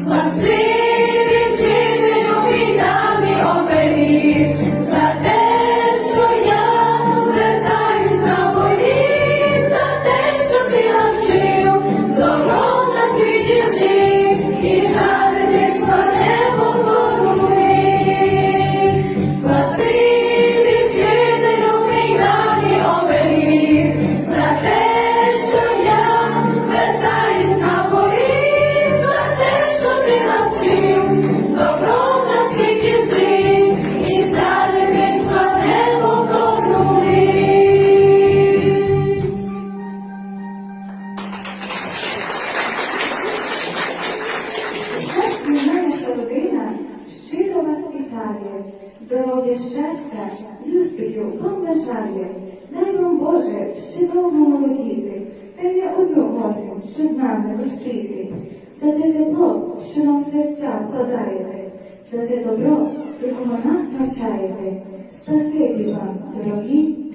Спаси! Щастю вам бажає. Дай вам Боже ще довго молодіти, та й не одну осінь, що з нами зустріти. За те тепло, що нам серця вкладаєте, за те добро, якому нас навчаєте. Спасибі вам, дорогі